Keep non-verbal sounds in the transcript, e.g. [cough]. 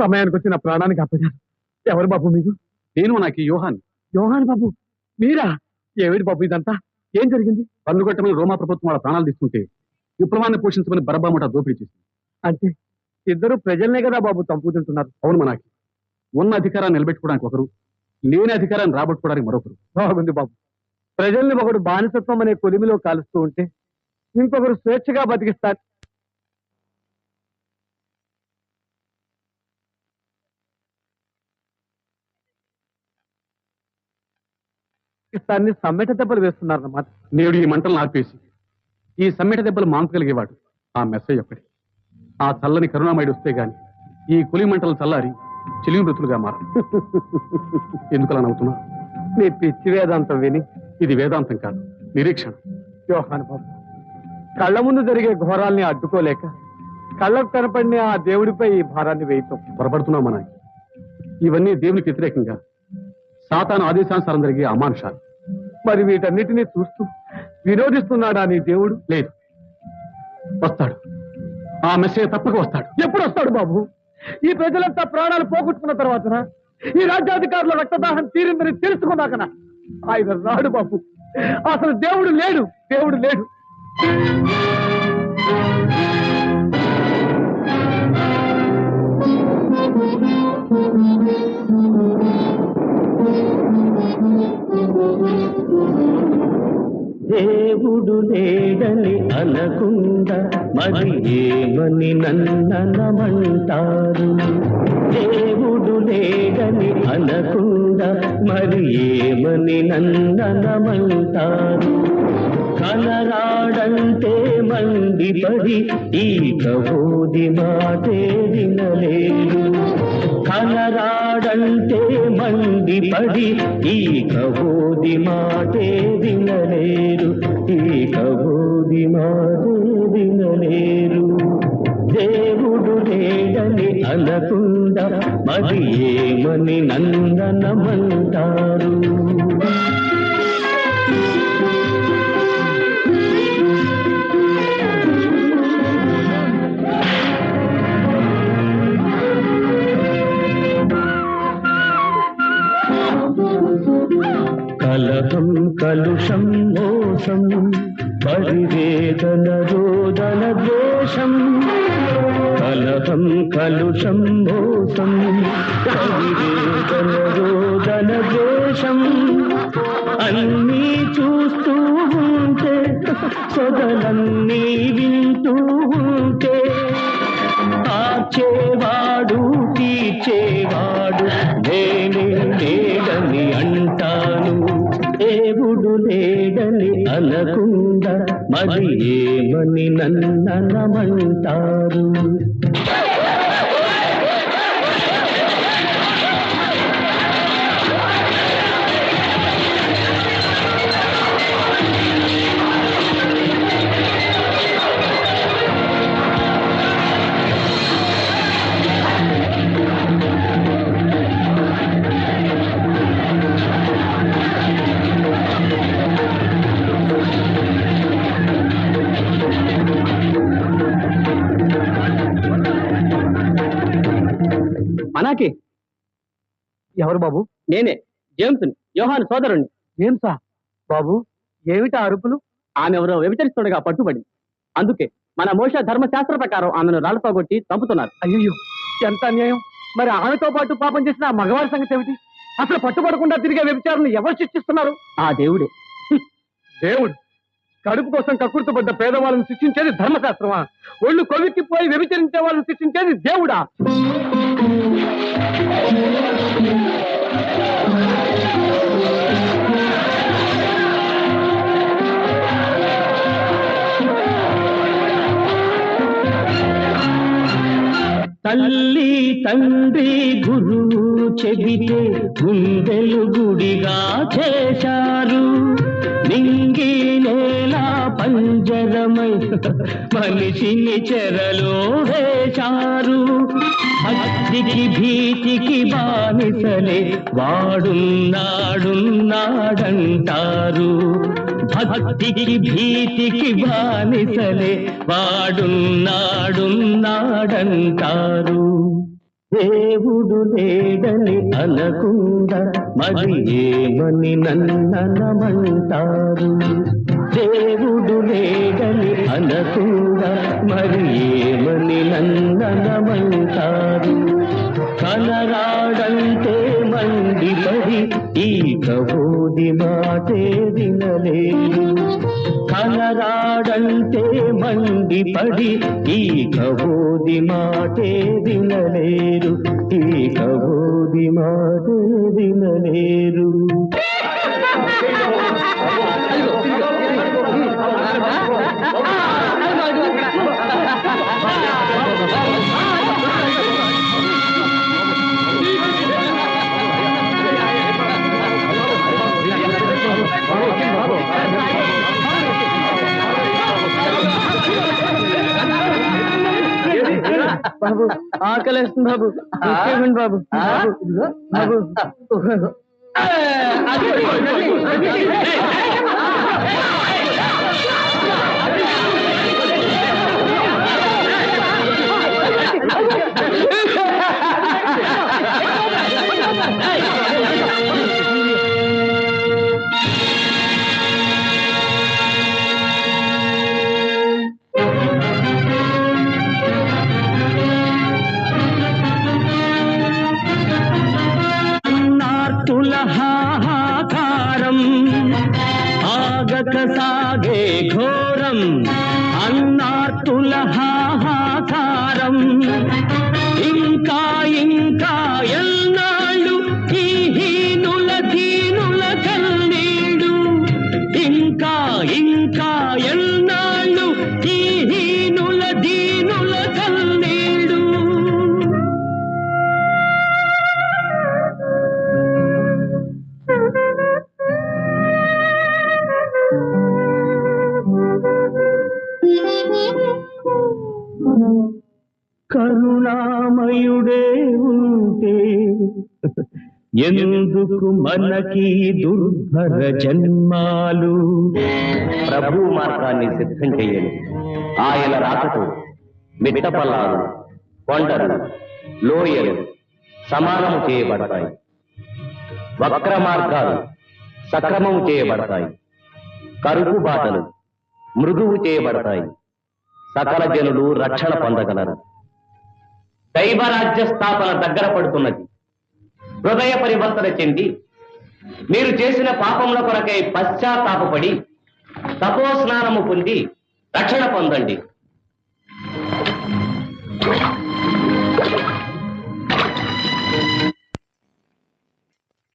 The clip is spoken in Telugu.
సమయానికి వచ్చి నా ప్రాణానికి అప్పచారు ఎవరు బాబు మీరు నేను నాకు ఈ వ్యూహాన్ని యోహాన్ బాబు మీరా? ఏమిటి బాబు ఇదంతా? ఏం జరిగింది? పన్నుగట్టమని రోమా ప్రభుత్వం వాళ్ళ ప్రాణాలు తీసుకుంటే విప్లవాన్ని పోషించమని బరబాముట దోపిడీ చేసింది. అంటే ఇద్దరు ప్రజల్నే కదా బాబు చంపుతుంటున్నారు అవును మనకి. ఉన్న అధికారాన్ని నిలబెట్టుకోవడానికి ఒకరు లేని అధికారాన్ని రాబట్టుకోవడానికి మరొకరు. బాగుంది బాబు. ప్రజల్ని ఒకడు బానిసత్వం అనే కొలిమిలో కాలుస్తూ ఉంటే ఇంకొకరు స్వేచ్ఛగా బతికిస్తారు. పాకిస్తాన్ని సమ్మెట దెబ్బలు వేస్తున్నారన్నమాట. నేడు ఈ మంటలను ఆర్పేసి ఈ సమ్మెట దెబ్బలు మాంపగలిగేవాడు ఆ మెస్సేజ్ ఒక్కడే. ఆ చల్లని కరుణామయుడు వస్తే గాని ఈ కులి మంటలు చల్లారి చిలిమి మృతులుగా మారు [laughs] ఎందుకలా నవ్వుతున్నా మీ పిచ్చి వేదాంతం విని ఇది వేదాంతం కాదు నిరీక్షణ. యోహాన్ బాబు కళ్ళ ముందు జరిగే ఘోరాల్ని అడ్డుకోలేక కళ్ళకు కనపడిన ఆ దేవుడిపై ఈ భారాన్ని వేయటం పొరపడుతున్నాం మన ఇవన్నీ దేవునికి వ్యతిరేకంగా సాతాను ఆదేశానుసారం జరిగే అమానుషాలు. మరి వీటన్నిటినీ చూస్తూ వినోదిస్తున్నాడా నీ దేవుడు? లేదు. వస్తాడు. ఆ మెసేజ్ తప్పక వస్తాడు. ఎప్పుడు వస్తాడు బాబు? ఈ ప్రజలంతా ప్రాణాలు పోగొట్టుకున్న తర్వాతనా? ఈ రాజ్యాధికారుల రక్తదాహం తీరిందని తెలుసుకున్నాకనా? ఆయన రాడు బాబు. అసలు దేవుడు లేడు దేవుడు లేడు. దేవుడు లేడని అనకుండా మరి ఏమని నన్ననమంటారు దేవుడు లేడని అనకుండా మరి ఏమని నన్ననమంటారు కనరాడంటే మండిపడి ఈ కబోది మాటే వినలేరు కనరాడంటే మండిపడి ఈ కబోది మాటే వినలేరు ఈ కబోది మాటే దేవుడు లేడని అనకుండ మరి ఏమని నందనమంటారు. కలహం కలుషం ఓ మోసం పరివేదన రోదన ద్వేషం కలహం కలుషం మోసం పరివేదన రోదన ద్వేషం. అన్నీ చూస్తూ ఉంటే సొదలన్నీ వింటూ అనకుండా మరి ఏమని నన్ననమంటారు? మనకి ఎవరు బాబు? నేనే జేమ్స్ యోహాన్ సోదరుణ్ణి. జేమ్సా? బాబు ఏమిటా అరుపులు? ఆమె ఎవరో వ్యభిచరిస్తుండగా పట్టుబడి. అందుకే మన మోష ధర్మశాస్త్ర ప్రకారం ఆమెను రాళ్ళతో కొట్టి చంపుతున్నారు. అయ్యో ఎంత అన్యాయం. మరి ఆమెతో పాటు పాపం చేసిన ఆ మగవారి సంగతి ఏమిటి? అసలు పట్టుబడకుండా తిరిగే వ్యభిచారులను ఎవరు శిక్షిస్తున్నారు? ఆ దేవుడే. దేవుడు. కడుపు కోసం కక్కుర్తుపడ్డ పేదవాళ్ళని శిక్షించేది ధర్మశాస్త్రమా? ఒళ్ళు కొవ్వెక్కిపోయి వ్యభిచరించే వాళ్ళని శిక్షించేది దేవుడా? తల్లి తండ్రి గురువు చెబితే గుండెలు గుడిగా చేశారు. నింగి నేల పంజరమై మనిషిని చెరలో వేశారు. భక్తికి భీతికి బానిసలే. వాడున్నాడున్నాడంటారు. భక్తికి భీతికి బానిసలే. వాడున్నాడున్నాడంటారు. దేవుడు లేడని అనకుండా మరి ఏమని నన్ననమంటారు? దేవుడు లేడని అనకుండా మరి ఏమని నన్ననమంటారు? కనరాడంటే మండిపడి ఈ కబోది మాటే వినలేదు కనరాడంటే మండిపడి ఈ కబోది మాటే వినలేరు ఈ కబోది మాటే వినలేరు బాబు ఆకలేస్తుంది బాబు ఇచ్చేయండి బాబు బాబు బాబు కరుణామయుడే ఉంటే ఎందుకు మనకి దుర్భర జన్మాలు? ప్రభు మార్గాన్ని సిద్ధం చేయండి ఆయన రాకతో మిట్టపల్లాలు కొండలు లోయలు సమానము చేయబడతాయి. వక్ర మార్గాలు సక్రమము చేయబడతాయి. కరుపు బాటలు మృదువు చేయబడతాయి. సకల జనులు రక్షణ పొందగలరు. దైవరాజ్య స్థాపన దగ్గర పడుతున్నది. హృదయ పరివర్తన చెంది మీరు చేసిన పాపముల కొరకై పశ్చాత్తాపడి తపో స్నానము పొంది రక్షణ పొందండి.